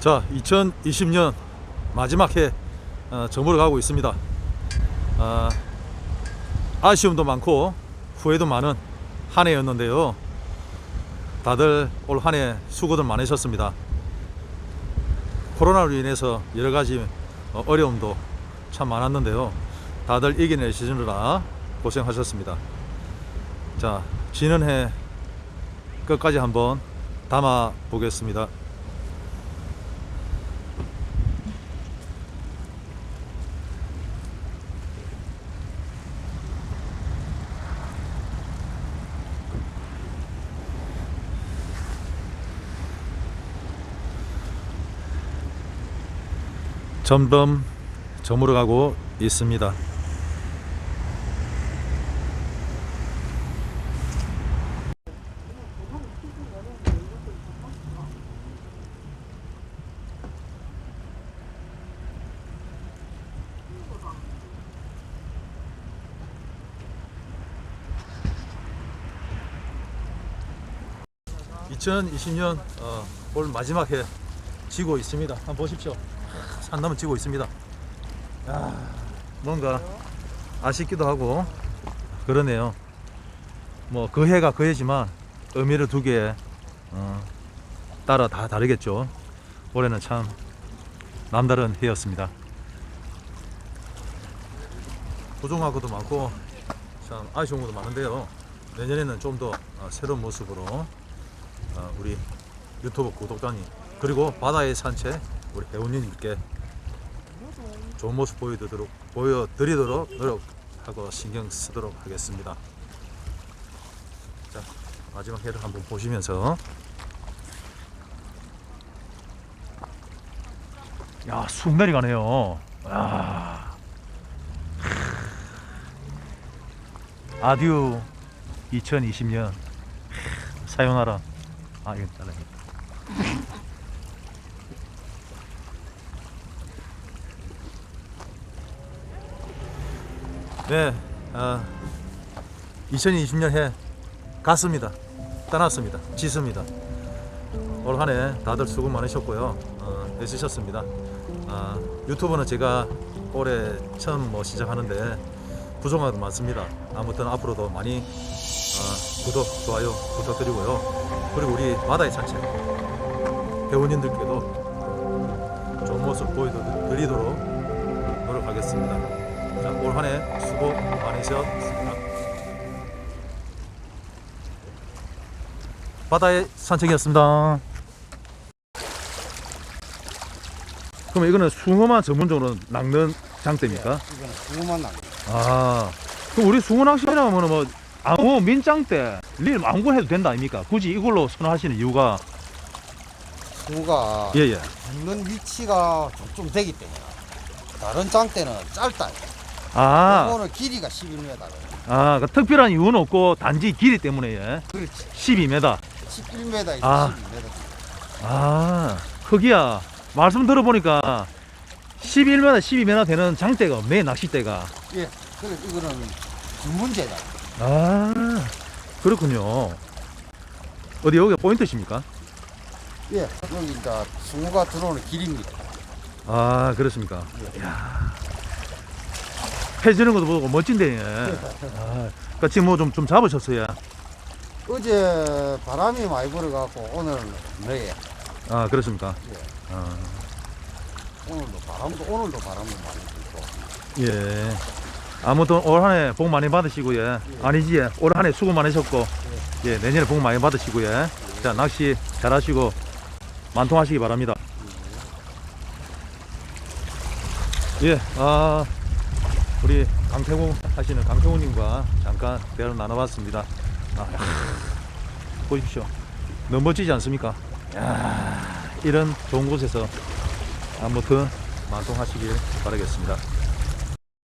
자, 2020년 마지막 해 어, 저물어 가고 있습니다. 아, 아쉬움도 많고 후회도 많은 한 해였는데요. 다들 올 한 해 수고들 많으셨습니다. 코로나로 인해서 여러 가지 어, 어려움도 참 많았는데요. 다들 이겨내시느라 고생하셨습니다. 자, 지는 해 끝까지 한번 담아 보겠습니다. 점점 저물어가고 있습니다. (2020년) 어, 올 마지막 해 지고 있습니다 한번 보십시오 산나무 지고 있습니다. 야, 뭔가 아쉽기도 하고 그러네요. 뭐 그 해가 그 해지만 의미를 두기에 어, 따라 다 다르겠죠. 올해는 참 남다른 해였습니다. 것도 많고 참 아쉬운 것도 많은데요. 내년에는 좀 더 새로운 모습으로 어, 우리 유튜브 구독자님 그리고 바다의 산책 우리 회원님께 좋은 모습 보여드리도록, 보여드리도록 노력하고 신경 쓰도록 하겠습니다. 자, 마지막 해를 한번 보시면서 야, 쑥 내려가네요. 야. 아듀 2020년 사요나라 아 이건 잘라 네, 아, 2020년 해 갔습니다. 떠났습니다. 지습니다. 올 한 해 다들 수고 많으셨고요. 어, 애쓰셨습니다. 아, 유튜브는 제가 올해 처음 뭐 시작하는데 부족한 것도 많습니다. 아무튼 앞으로도 많이 어, 구독, 좋아요 부탁드리고요. 그리고 우리 바다의 산책 배우님들께도 좋은 모습 보여드리도록 노력하겠습니다. 자, 올한해 수고 많으셨습니다. 바다의 산책이었습니다. 그럼 이거는 숭어만 전문적으로 낚는 장대입니까? 이거는 숭어만 나. 아, 그럼 우리 숭어 낚시라면 뭐 아무 민장대, 릴 아무거나 해도 된다 아닙니까? 굳이 이걸로 선호하시는 이유가 숭어가 예예. 붙는 위치가 좀, 좀 되기 때문에 다른 장대는 짧다. 아, 이거는 길이가 11m. 아, 그 특별한 이유는 없고 단지 길이 때문에 예. 그렇지. 12m. 11m에서 아. 12m. 아, 크기야. 말씀 들어보니까 11m, 12m 되는 장대가 없네, 낚싯대가. 예. 그래 이거는 주문제다. 아, 그렇군요. 어디 여기가 포인트십니까? 예. 여기 이제 숭어가 들어오는 길입니다. 아, 그렇습니까? 이야. 해지는 것도 보고 멋진데. 예. 아, 그러니까 지금 뭐 좀 좀 잡으셨어요. 어제 바람이 많이 불어갖고 오늘 네. 아, 그렇습니까? 예. 아, 오늘도 바람도 오늘도 바람도 많이 불고. 예. 아무튼 올 한해 복 많이 받으시고, 예. 아니지, 예. 올 한해 수고 많으셨고, 예. 내년에 복 많이 받으시고, 예. 자, 낚시 잘 하시고, 만통하시기 바랍니다. 예, 아, 우리 강태공 하시는 강태공님과 잠깐 대화를 나눠봤습니다. 아, 보십시오. 너무 멋지지 않습니까? 야, 이런 좋은 곳에서 아무튼 만통하시길 바라겠습니다.